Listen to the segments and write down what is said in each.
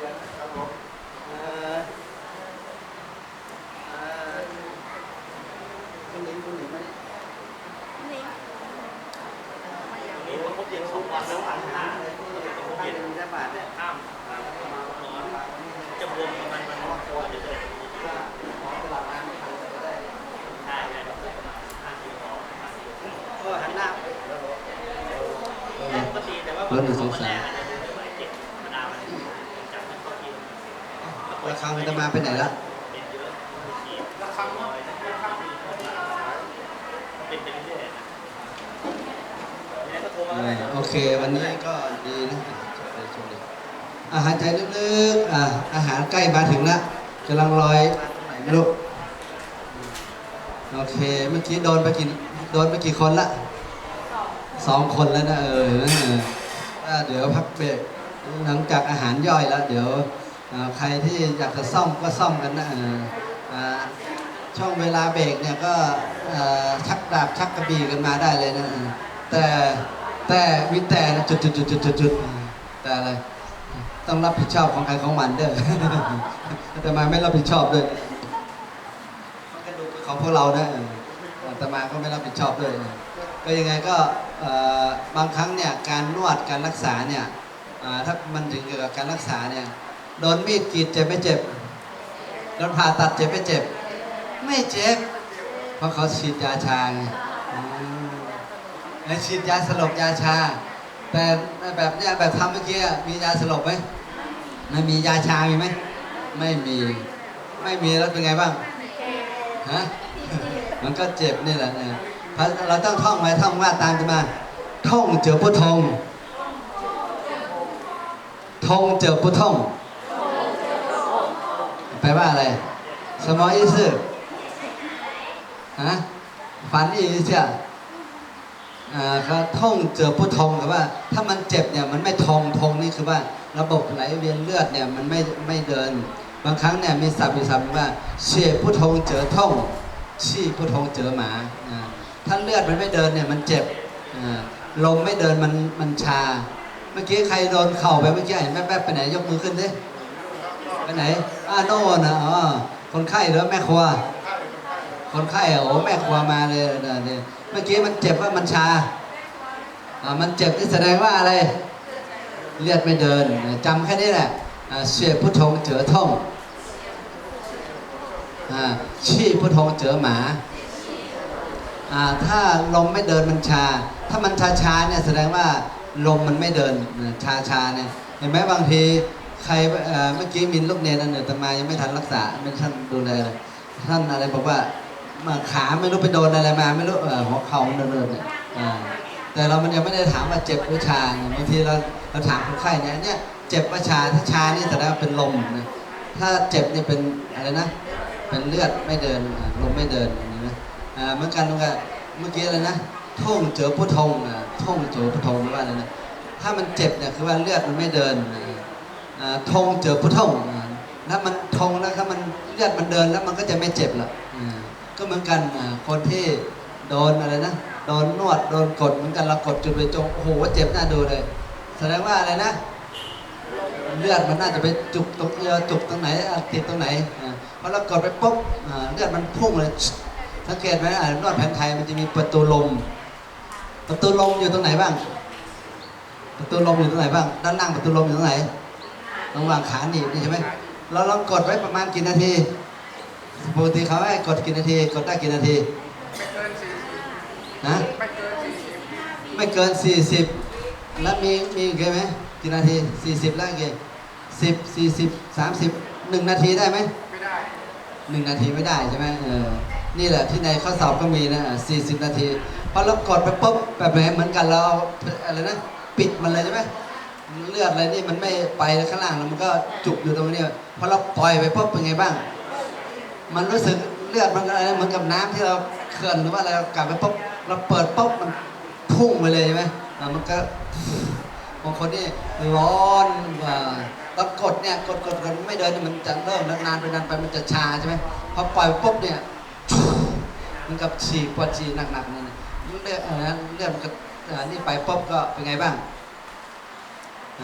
เยอะครับผมคุณหนิงคุณหนิงไหมนนี่ว่าพวเย็นซุปวันแล้วหันหน้าเลยพวกเย็นได้บาทเนี่ยข้ามร้อนจะบวมประมาณวันละตัวจะเจอหันหน้าปกติแต่ว่าวันแรก ฟังจะมาไปไหนละโอเค วันนี้ก็ดีนะอาหารใจลึกๆอะอาหารใกล้มาถึงแล้วกำลังลอยไม่รู้โอเค เมื่อกี้โดนไปกี่โดนไปกี่คนละสองคนแล้วนะเออเดี๋ยวพักเบรกหลังจากอาหารย่อยแล้ว เดี๋ยว ใครที่อยากจะซ่อมก็ซ่อมกันนะช่วงเวลาเบรกเนี่ยก็ชักดาบชักกระบี่กันมาได้เลยนะแต่แต่วิแต่นะจุดจุดจุดจุดจุดจุดแต่อะไรต้องรับผิดชอบของใครของมันเด้อแต่มาไม่รับผิดชอบด้วยกระดูกของพวกเรานะแต่มาก็ไม่รับผิดชอบด้วยก็ยังไงก็บางครั้งเนี่ยการนวดการรักษาเนี่ยถ้ามันถึงเกี่ยวกับการรักษาเนี่ย โดนมีดกรีดเจ็บไม่เจ็บ โดนผ่าตัดเจ็บไม่เจ็บ ไม่เจ็บ เพราะเขาฉีดยาชาไงแล้วฉีดยาสลบยาชา แต่แบบเนี้ยแบบทำเมื่อกี้มียาสลบไหมไม่มียาชามีไหมไม่มี ไม่มีแล้วเป็นไงบ้างฮะมันก็เจ็บนี่แหละเนี่ยเราะเราต้องท่องไว้ท่องว่าตามกันมา ท่องเจอพุทธงทงเจอพุทธง แปลว่าอะไร สมออีสฮะฝันอีเสียอ่าก็ท่องเจอพุทธงกับว่า ถ้ามันเจ็บเนี่ยมันไม่ทงทงนี่คือว่า ระบบไหลเวียนเลือดเนี่ยมันไม่ไม่เดิน บางครั้งเนี่ยมีศัพท์อยู่ศัพท์ว่าเชี่ยพุทธงเจอท่องชี่พุทธงเจอหมาอ่าถ้าเลือดมันไม่เดินเนี่ยมันเจ็บอ่าลมไม่เดินมันมันชา เมื่อกี้ใครโดนเข่าไปเมื่อกี้เห็นแป๊บๆไปไหนยกมือขึ้นดิ ไปไหนอ่าโน่นนะอ๋อคนไข้หรือแม่ครัว คนไข้อะโอ้แม่ครัวมาเลยเนี่ยเมื่อกี้มันเจ็บว่ามันชาอ่ามันเจ็บนี่แสดงว่าอะไร เลือดไม่เดินจำแค่นี้แหละอ่าเสียพุทธงเจอท่องอ่าชี้พุทธงเจอหมาอ่าถ้าลมไม่เดินมันชา ถ้ามันชาชาเนี่ยแสดงว่าลมมันไม่เดินชาชาเนี่ยเห็นไหมบางที ใครเมื่อกี้มินลูกเนนอันหนึ่งแต่มายังไม่ทันรักษาไม่ท่านดูแลเลยท่านอะไรบอกว่ามาขาไม่รู้ไปโดนอะไรมาไม่รู้เออหัวเข่าเดินเนี่ยแต่เรามันยังไม่ได้ถามว่าเจ็บหรือชางบางทีเราเราถามคนไข้เนี่ยเนี่ยเจ็บว่าชาถ้าชานี่แสดงว่าเป็นลมนะถ้าเจ็บเนี่ยเป็นอะไรนะ เป็นเลือดไม่เดินลมไม่เดินอย่างนี้นะอ่เหมือนกันเหมือนกันเมื่อกี้อะไรนะท่งเจอพุทธงอ่าท่งเจอพุทธงหรือว่าอะไรนะถ้ามันเจ็บเนี่ยคือว่าเลือดมันไม่เดินอ่าอ่า ทงเจอพุทธงอ่าถ้ามันทงแล้วถ้ามันเลือดมันเดินแล้วมันก็จะไม่เจ็บละอ่าก็เหมือนกันคนที่โดนอะไรนะโดนนวดโดนกดเหมือนกันเรากดจุดไปจงโอ้โหเจ็บน่าดูเลย แสดงว่าอะไรนะเลือดมันน่าจะไปจุกตรงเอจุกตรงไหนติดตรงไหนอ่าพอเรากดไปปุ๊บเลือดมันพุ่งเลย สังเกตไหมนวดแผนไทยมันจะมีประตูลม ประตูลมอยู่ตรงไหนบ้าง ประตูลมอยู่ตรงไหนบ้าง ด้านล่างประตูลมอยู่ตรงไหน ระหว่างขาหนีบนี่ใช่ไหมเราลองกดไว้ประมาณกี่นาทีปกติเขาให้กดกี่นาที กดได้กี่นาทีนะไม่เกิน 40 แล้วมีมีอีกไหมกี่นาที 40 แล้วกี่สิบสี่สิบสามสิบหนึ่งนาทีได้ไหมไม่ได้หนึ่งนาทีไม่ได้ใช่ไหมเออนี่แหละที่ในข้อสอบก็มีนะสี่สิบนาทีพอเรากดไปปุ๊บแบบไหนเหมือนกันเราอะไรนะ ปิดมันเลยใช่ไหม เลือดอะไรนี่มันไม่ไปข้างล่างแล้วมันก็จุกอยู่ตรงนี้พอเราปล่อยไปปุ๊บเป็นไงบ้าง มันรู้สึกเลือดมันอะไรนะเหมือนกับน้ำที่เราเขื่อนหรือว่าอะไรเรากลับไปปุ๊บเราเปิดปุ๊บมันพุ่งไปเลยใช่ไหมมันก็บางคนนี่ร้อนอ่าตอนกดเนี่ยกดกดกดไม่เดินมันจะเริ่มนานไปนานไปมันจะชาใช่ไหมพอปล่อยปุ๊บเนี่ยมันกับฉีกปวดฉีกหนักๆนี่นเลือดอะไรนะเลือดมันก็นี่ไปปุ๊บก็เป็นไงบ้าง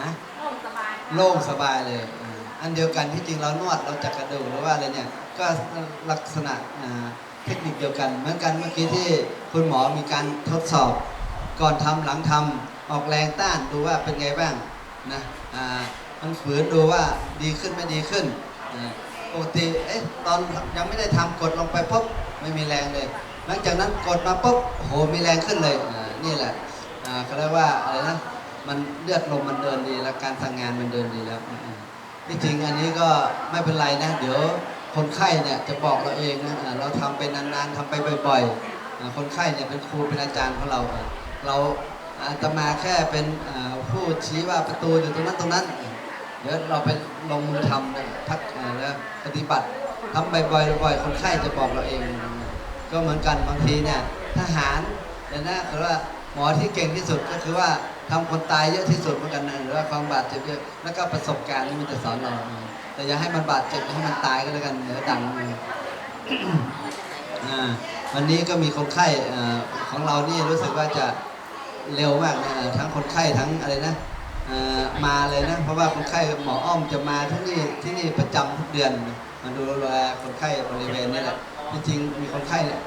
ฮะโล่งสบายโล่งสบายเลยอ่าอันเดียวกันที่จริงเรานวดเราจักกระดูกหรือว่าอะไรเนี่ยก็ลักษณะอ่าเทคนิคเดียวกัน เหมือนกันเมื่อกี้ที่คุณหมอมีการทดสอบ ก่อนทำหลังทออกแรงต้านดูว่าเป็นไงบ้างนะอ่ามันฝืนดูว่าดีขึ้นไม่ดีขึ้นอ่าปกติเอ๊ะตอนยังไม่ได้ทำกดลงไปปุ๊บไม่มีแรงเลย หลังจากนั้นกดมาปุ๊บโอ้โหมีแรงขึ้นเลยอ่านี่แหละอ่าเขาเรียกว่าอะไรนะ มันเลือดลมมันเดินดีแล้วการทำงงานมันเดินดีแล้วที่จริงอันนี้ก็ไม่เป็นไรนะ เดี๋ยวคนไข้เนี่ยจะบอกเราเองนะเราทำไปนานๆทำไปบ่อยๆ คนไข้เนี่ยเป็นครูเป็นอาจารย์ของเราอะเราอาตมาแค่เป็นผู้ชี้ว่าประตูอยู่ตรงนั้นตรงนั้น เดี๋ยวเราไปลงมือทำนะพักแล้วปฏิบัติทำบ่อยๆบ่อยๆคนไข้จะบอกเราเอง ก็เหมือนกันบางทีเนี่ยทหารเนี่ยนะคือว่า หมอที่เก่งที่สุดก็คือว่าทำคนตายเยอะที่สุดเหมือนกันนะหรือว่าความบาดเจ็บเยอะแล้วก็ประสบการณ์นี่มันจะสอนเราแต่อย่าให้มันบาดเจ็บให้มันตายก็แล้วกันเดี๋ยวดังวันนี้ก็มีคนไข้ของเรานี่รู้สึกว่าจะเร็วมากนะทั้งคนไข้ทั้งอะไรนะมาเลยนะ เพราะว่าคนไข้หมออ้อมจะมาที่นี่ที่นี่ประจำทุกเดือนมาดูแลคนไข้บริเวณนี้แหละจริงๆมีคนไข้อ่า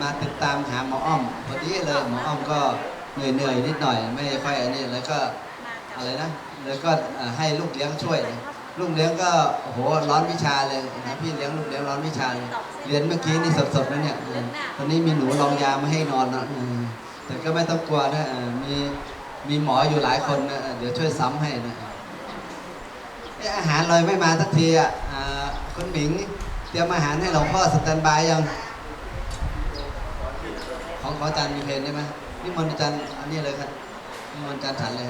มาติดตามหาหมออ้อมพอดีเลยหมออ้อมก็เหนื่อยเหนื่อยๆนิดหน่อย ไม่ค่อยอันนี้แล้วก็อะไรนะแล้วก็ให้ลูกเลี้ยงช่วย ลูกเลี้ยงก็โอ้โหร้อนวิชาเลยนะพี่เลี้ยงลูกเลี้ยงร้อนวิชาเลยเรียนเมื่อกี้นี่สดๆนะเนี่ยตอนนี้มีหนูรองยามาให้นอนนะแต่ก็ไม่ต้องกลัวนะมีมีหมออยู่หลายคนนะเดี๋ยวช่วยซ้ำให้นะอาหารลอยไม่มาสักทีอะคุณหมิงเตรียมอาหารให้หลวงพ่อสแตนบายยัง ของขออาจารย์มีเพลงได้ไหมนี่มนอาจารย์อันนี้เลยครับนี่มนอาจารย์ฉันเลย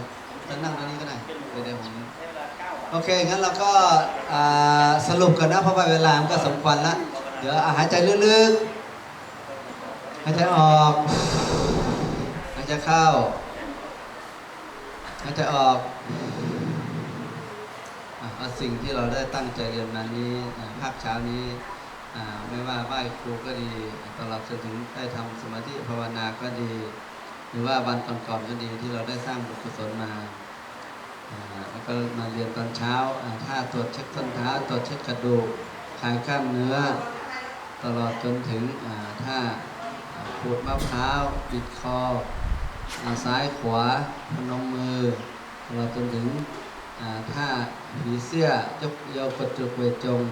จะนั่งตรงนี้ก็ได้เดี๋ยวผมโอเคงั้นเราก็สรุปกันนะเพราะว่าเวลามันก็สมควรละเดี๋ยวหายใจลึกๆหายใจออกหายใจเข้าหายใจออกอะเอาสิ่งที่เราได้ตั้งใจเรียนมานี้ภาคเช้านี้ ไม่ว่าไหว้ครูก็ดีตลอดจนถึงได้ทำสมาธิภาวนาก็ดี หรือว่าวันก่อนๆก็ดีที่เราได้สร้างบุญกุศลมาอ่าแล้วก็มาเรียนตอนเช้าอ่าถ้าตรวจเช็คต้นเท้าตรวจเช็คกระดูกคลายกล้ามเนื้อ ตลอดจนถึงอ่าถ้าอ่าขูดมะพร้าวบิดคอซ้ายขวาพนมมือตลอดจนถึงอ่าถ้าผีเสื้อยกเยาวกดจุกเวทจง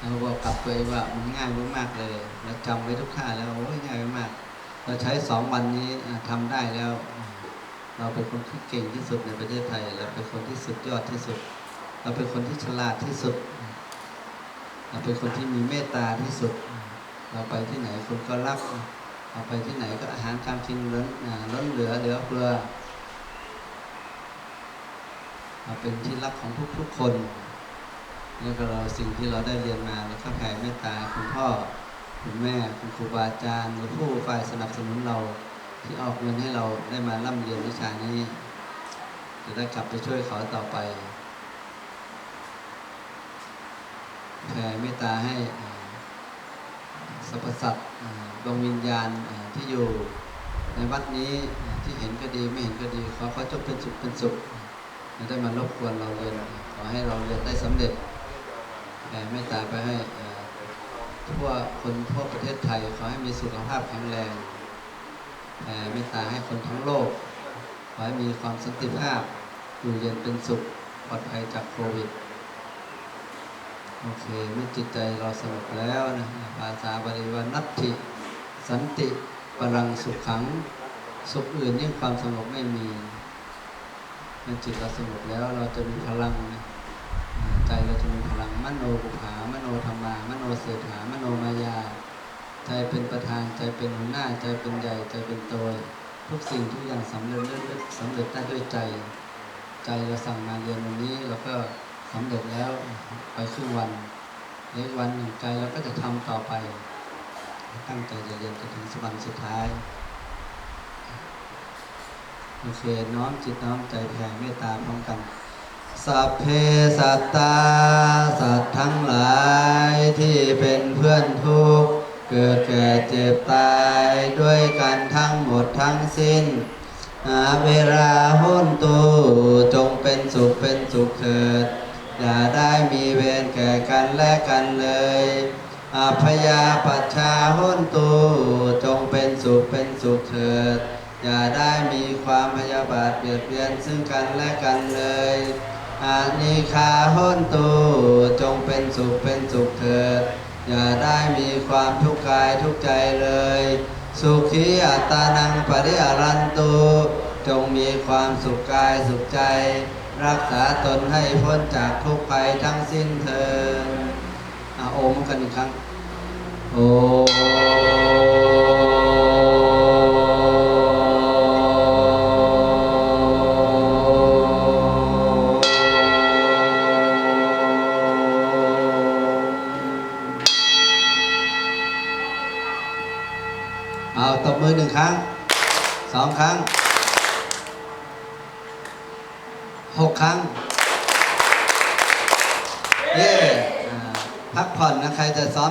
เราบอกกับตัวเองว่ามันง่ายมากเลย เราจำไว้ทุกท่าแล้วโอ้ยง่ายมาก เราใช้สองวันนี้อ่าทำได้แล้ว เราเป็นคนที่เก่งที่สุดในประเทศไทย เราเป็นคนที่สุดยอดที่สุด เราเป็นคนที่ฉลาดที่สุด เราเป็นคนที่มีเมตตาที่สุด เราไปที่ไหนคนก็รักเราไปที่ไหนก็อาหารการกินล้นล้นเหลือเหลือเฟือเราเป็นที่รักของทุกๆคน แล้วก็เราสิ่งที่เราได้เรียนมาแล้วก็แผ่เมตตาคุณพ่อคุณแม่คุณครูบาอาจารย์หรือผู้ฝ่ายสนับสนุนเราที่ออกเงินให้เราได้มาร่ำเรียนวิชานี้ จะได้กลับไปช่วยเขาต่อไปแผ่เมตตาให้สรรพสัตว์ดวงวิญญาณที่อยู่ในวัดนี้ที่เห็นก็ดีไม่เห็นก็ดีขอเขาจงเป็นสุขเป็นสุขไม่ได้มารบกวนเราเรียนขอให้เราเรียนได้สำเร็จ แผ่เมตตาไปให้ทั่วคนทั่วประเทศไทยขอให้มีสุขภาพแข็งแรงแผ่เมตตาให้คนทั้งโลก ขอให้มีความสันติภาพอยู่เย็นเป็นสุขปลอดภัยจากโควิด โอเคเมื่อจิตใจเราสงบแล้วนะภาษาบาลีว่านัตถิสันติปรังสุขขัง สุขอื่นยิ่งความสงบไม่มีเมื่อจิตเราสงบแล้วเราจะมีพลังนะใจเราจะมี มโนบุภามโนธรรมามโนเสถามโนมายา ใจเป็นประธานใจเป็นหัวหน้าใจเป็นใหญ่ใจเป็นโตวทุกสิ่งทุกอย่างสำเร็จด้วยสำเร็จได้ด้วยใจ ใจเราสั่งมาเรียนวันนี้เราก็สำเร็จแล้วไปครึ่งวันในวันหนึ่งใจเราก็จะทำต่อไป ตั้งใจจะเรียนจนถึงสวันสุดท้ายโอเคน้อมจิตน้อมใจแผ่เมตตาพร้อมกัน สัพเพสัตตา สัตว์ทั้งหลายที่เป็นเพื่อนทุกข์เกิดแก่เจ็บตายด้วยกันทั้งหมดทั้งสิ้นอาเวลาหุ้นตูจงเป็นสุขเป็นสุขเถิด อย่าได้มีเวรแก่กันและกันเลยอาพยาปัชชาหุ้นตูจงเป็นสุขเป็นสุขเถิด อย่าได้มีความพยาบาทเบียดเบียนซึ่งกันและกันเลย อานิคาหุนตุจงเป็นสุขเป็นสุขเถิดอย่าได้มีความทุกข์กายทุกใจเลย สุขีอัตานังปริอารันตุจงมีความสุขกายสุขใจ รักษาตนให้พ้นจากทุกภัยทั้งสิ้นเถิดอาโอมกันอีกครั้งโอ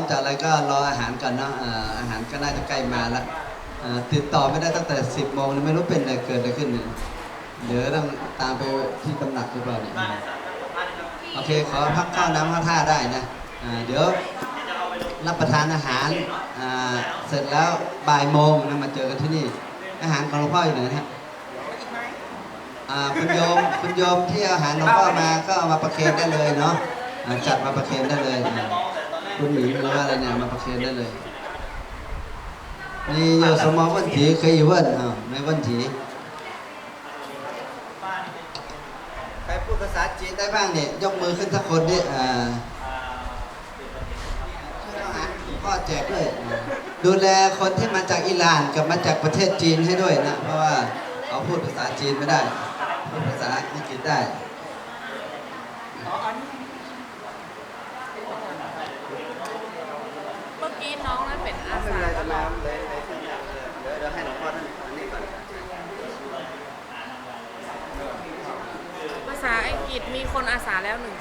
จะซ้อะไรก็รออาหารก่อนเนาะอ่าอาหารก็น่าจะใกล้มาล้วอ่าติดต่อไม่ได้ตั้งแต่ 10โมงไม่รู้เป็นอะไรเกิดอะไรขึ้นเนี่ยเดี๋ยวต้องตามไปที่ตำหนักหรือเปล่าเนี่ยโอเคขอพักข้าวน้ำข้าวท่าได้นะอ่าเดี๋ยวรับประทานอาหารอ่าเสร็จแล้วบ่ายโมงนะมาเจอกันที่นี่ อาหารของหลวงพ่ออยู่ไหนนะฮะอ่าคุณโยมคุณโยมที่เอาอาหารหลวงพ่อมาก็เอามาประเคนได้เลยเนาะอ่าจัดมาประเคนได้เลย คุณหมีหรือว่าอะไรเนี่ยมาประเคนได้เลยนี่โยสมอวันถีเคยอยู่วันอ่าไม่วันถีใครพูดภาษาจีนได้บ้างเนี่ยยกมือขึ้นสักคนดิอ่าช่วยเอาหาพ่อแจกด้วยดูแลคนที่มาจากอิหร่านกับมาจากประเทศจีนให้ด้วยนะ เพราะว่าเขาพูดภาษาจีนไม่ได้ พูดภาษาอังกฤษได้ เมื่อกี้น้องนั้นเป็นอา ไม่เป็น สา ไรจะมาเลยเลยเดี๋ยวเดี๋ยวให้หลวงพ่อท่านอันนี้ก่อน ภาษาอังกฤษมีคนอาสาแล้วหนึ่ง